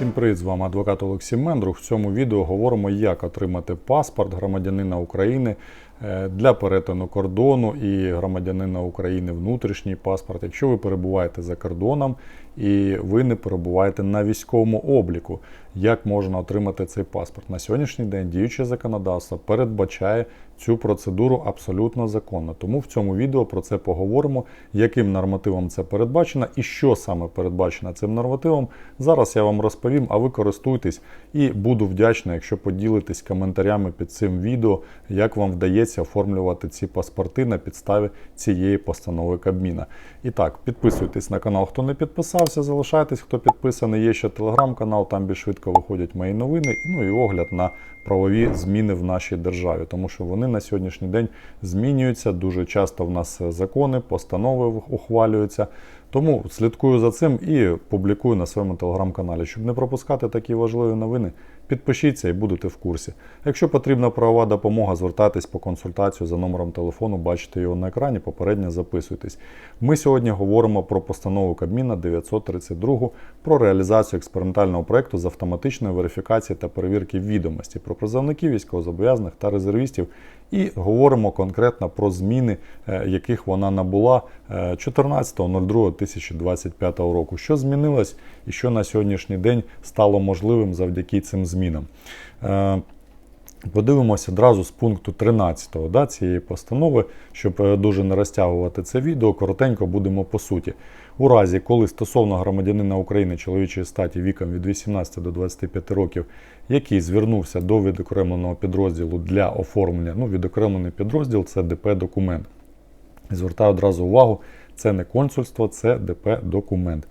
Всім привіт, з вами адвокат Олексій Мендрух. В цьому відео говоримо, як отримати паспорт громадянина України е, для перетину кордону і громадянина України внутрішній паспорт. Якщо ви перебуваєте за кордоном і ви не перебуваєте на військовому обліку, як можна отримати цей паспорт? На сьогоднішній день діюче законодавство передбачає цю процедуру абсолютно законно. Тому в цьому відео про це поговоримо, яким нормативом це передбачено і що саме передбачено цим нормативом. Зараз я вам розповім, а ви користуйтесь і буду вдячний, якщо поділитесь коментарями під цим відео, як вам вдається оформлювати ці паспорти на підставі цієї постанови Кабміна. І так, підписуйтесь на канал, хто не підписався, залишайтесь, хто підписаний. Є ще телеграм-канал, там більш швидко виходять мої новини. Ну і огляд на правові зміни в нашій державі, тому що вони на сьогоднішній день змінюються. Дуже часто в нас закони, постанови ухвалюються. Тому слідкую за цим і публікую на своєму телеграм-каналі. Щоб не пропускати такі важливі новини, підпишіться і будете в курсі. Якщо потрібна правова допомога, звертайтесь по консультацію за номером телефону, бачите його на екрані, попередньо записуйтесь. Ми сьогодні говоримо про постанову Кабміна 932 про реалізацію експериментального проєкту з автоматичної верифікації та перевірки відомості про призовників, військовозобов'язаних та резервістів. І говоримо конкретно про зміни, е, яких вона набула 14.02.2025 року. Що змінилось і що на сьогоднішній день стало можливим завдяки цим змінам. Е, Подивимося одразу з пункту 13 да, цієї постанови, щоб е, дуже не розтягувати це відео, коротенько будемо по суті. У разі, коли стосовно громадянина України чоловічої статі віком від 18 до 25 років, який звернувся до відокремленого підрозділу для оформлення, ну, відокремлений підрозділ це ДП-документ. Звертаю одразу увагу, це не консульство, це ДП-документ.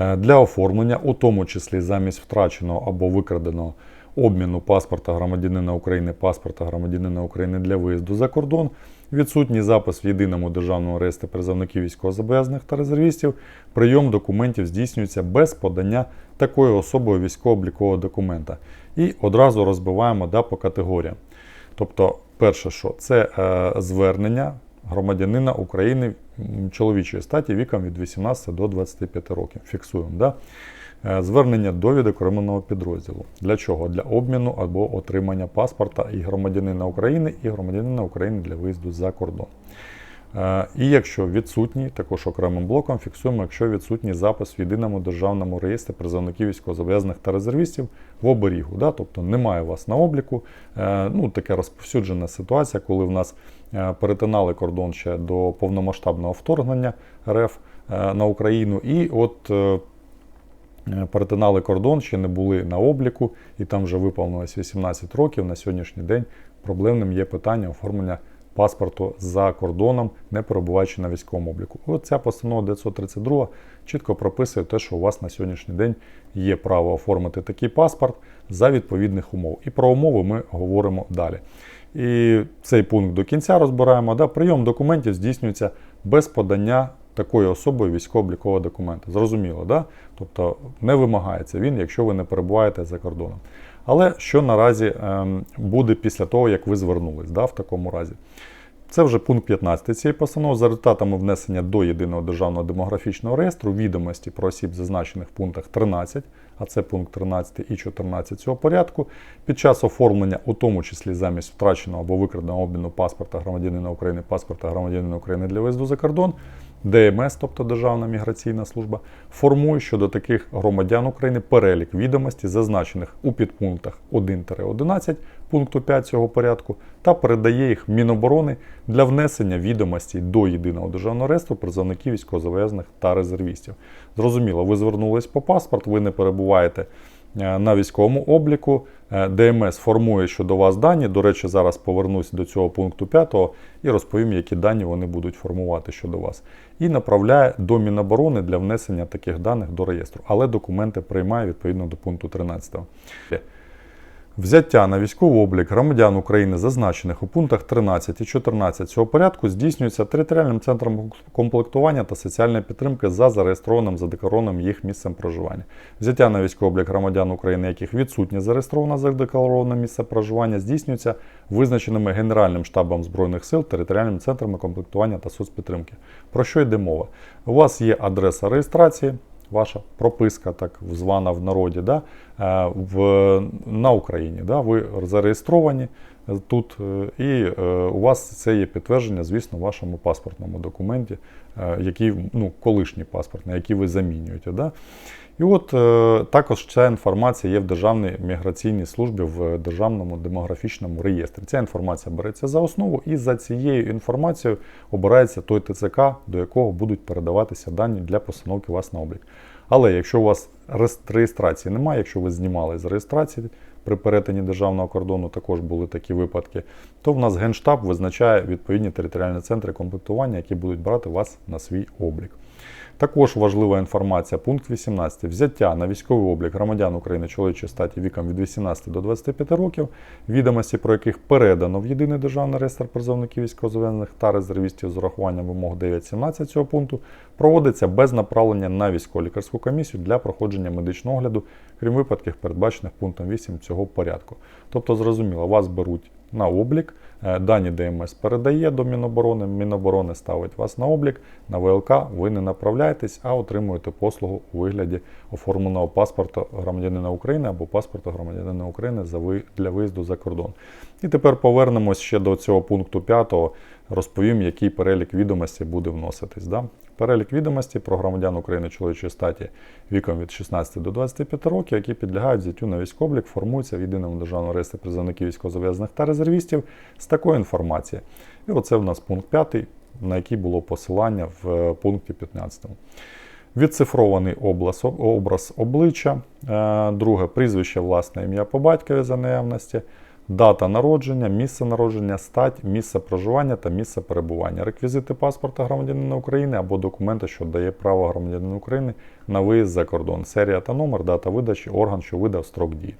Е, Для оформлення, у тому числі замість втраченого або викраденого обміну паспорта громадянина України, паспорта громадянина України для виїзду за кордон, відсутній запис в єдиному державному реєстрі призовників військовозобов'язаних та резервістів, прийом документів здійснюється без подання такою особою військово-облікового документа. І одразу розбиваємо да, по категоріям. Тобто, перше, що це е, звернення громадянина України чоловічої статі віком від 18 до 25 років. Фіксуємо. Да? Е, Звернення довідок відокремленого підрозділу. Для чого? Для обміну або отримання паспорта і громадянина України, і громадянина України для виїзду за кордон. Е, І якщо відсутній, також окремим блоком фіксуємо, якщо відсутній запис в єдиному державному реєстрі призовників військовозобов'язаних та резервістів в оберігу. Да? Тобто немає вас на обліку. Е, Ну, таке розповсюджена ситуація, коли в нас е, перетинали кордон ще до повномасштабного вторгнення РФ на Україну. І от перетинали кордон, ще не були на обліку, і там вже виповнилось 18 років. На сьогоднішній день проблемним є питання оформлення паспорту за кордоном, не перебуваючи на військовому обліку. От ця постанова 932 чітко прописує те, що у вас на сьогоднішній день є право оформити такий паспорт за відповідних умов. І про умови ми говоримо далі. І цей пункт до кінця розбираємо. Да? Прийом документів здійснюється без подання такою особою військово-облікового документа. Зрозуміло, да? Тобто не вимагається він, якщо ви не перебуваєте за кордоном. Але що наразі ем, буде після того, як ви звернулись да, в такому разі? Це вже пункт 15 цієї постанови. За результатами внесення до єдиного державного демографічного реєстру відомості про осіб, зазначених в пунктах 13, а це пункт 13 і 14 цього порядку, під час оформлення, у тому числі замість втраченого або викраденого обміну паспорта громадянина України, паспорта громадянина України для виїзду за кордон, ДМС, тобто Державна міграційна служба, формує щодо таких громадян України перелік відомостей, зазначених у підпунктах 1-11 пункту 5 цього порядку, та передає їх Міноборони для внесення відомостей до єдиного державного реєстру призовників військовозобов'язаних та резервістів. Зрозуміло, ви звернулись по паспорт, ви не перебуваєте е, на військовому обліку. Е, ДМС формує щодо вас дані. До речі, зараз повернусь до цього пункту 5 і розповім, які дані вони будуть формувати щодо вас. І направляє до Міноборони для внесення таких даних до реєстру. Але документи приймає відповідно до пункту 13. Взяття на військовий облік громадян України, зазначених у пунктах 13 і 14 цього порядку, здійснюється територіальним центром комплектування та соціальної підтримки за зареєстрованим задекларованим їх місцем проживання. Взяття на військовий облік громадян України, яких відсутнє зареєстроване задеклароване місце проживання, здійснюється визначеними Генеральним штабом Збройних сил, територіальним центрами комплектування та соцпідтримки. Про що йде мова? У вас є адреса реєстрації. Ваша прописка, так звана в народі, да, е, в, на Україні. Да, ви зареєстровані тут, е, і е, у вас це є підтвердження, звісно, в вашому паспортному документі, який, ну, колишній паспорт, на який ви замінюєте. Да. І от е, також ця інформація є в Державній міграційній службі в Державному демографічному реєстрі. Ця інформація береться за основу, і за цією інформацією обирається той ТЦК, до якого будуть передаватися дані для постановки вас на облік. Але якщо у вас реєстрації немає, якщо ви знімали з реєстрації при перетині державного кордону, також були такі випадки, то в нас Генштаб визначає відповідні територіальні центри комплектування, які будуть брати вас на свій облік. Також важлива інформація, пункт 18. Взяття на військовий облік громадян України чоловічої статі віком від 18 до 25 років, відомості про яких передано в єдиний державний реєстр призовників військовозв'язаних та резервістів з урахуванням вимог 9.17 цього пункту, проводиться без направлення на військово-лікарську комісію для проходження медичного огляду, крім випадків, передбачених пунктом 8 цього порядку. Тобто, зрозуміло, вас беруть на облік, е, дані ДМС передає до Міноборони, Міноборони ставить вас на облік, на ВЛК ви не направляєтесь, а отримуєте послугу у вигляді оформленого паспорта громадянина України або паспорта громадянина України для виїзду за кордон. І тепер повернемось ще до цього пункту 5, розповім, який перелік відомостей буде вноситись. Да? Перелік відомостей про громадян України чоловічої статі віком від 16 до 25 років, які підлягають взяттю на військовий формуються в єдиному державному реєстрі призовників військовозобов'язаних та резервістів з такою інформацією. І оце в нас пункт 5, на який було посилання в е, пункті 15. Відцифрований образ обличчя, Е, друге прізвище, власне ім'я по батькові за наявності, дата народження, місце народження, стать, місце проживання та місце перебування, реквізити паспорта громадянина України або документи, що дає право громадянина України на виїзд за кордон, серія та номер, дата видачі, орган, що видав строк дії,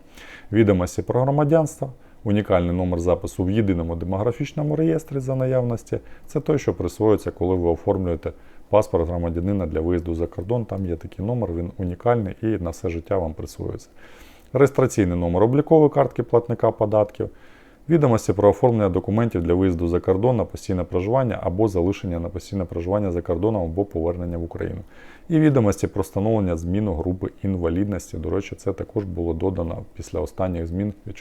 відомості про громадянство. Унікальний номер запису в єдиному демографічному реєстрі за наявності це той, що присвоюється, коли ви оформлюєте паспорт громадянина для виїзду за кордон. Там є такий номер, він унікальний і на все життя вам присвоюється. Реєстраційний номер облікової картки платника податків, відомості про оформлення документів для виїзду за кордон на постійне проживання або залишення на постійне проживання за кордоном або повернення в Україну. І відомості про встановлення зміну групи інвалідності. До речі, це також було додано після останніх змін від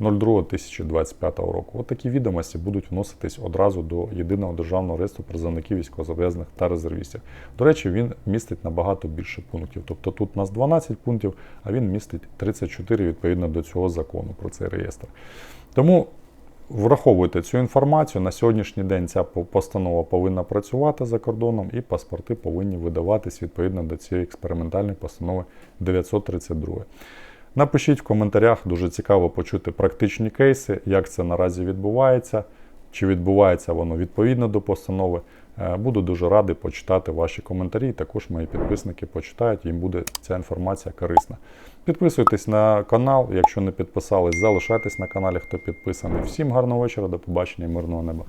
14.02.2025 року. От такі відомості будуть вноситись одразу до єдиного державного реєстру призовників військовозобов'язаних та резервістів. До речі, він містить набагато більше пунктів. Тобто тут у нас 12 пунктів, а він містить 34 відповідно до цього закону про цей реєстр. Тому враховуйте цю інформацію. На сьогоднішній день ця постанова повинна працювати за кордоном, і паспорти повинні видаватись відповідно до цієї експериментальної постанови 932. Напишіть в коментарях, дуже цікаво почути практичні кейси, як це наразі відбувається, чи відбувається воно відповідно до постанови. Е, Буду дуже радий почитати ваші коментарі. Також мої підписники почитають, їм буде ця інформація корисна. Підписуйтесь на канал, якщо не підписались, залишайтесь на каналі, хто підписаний. Всім гарного вечора, до побачення і мирного неба.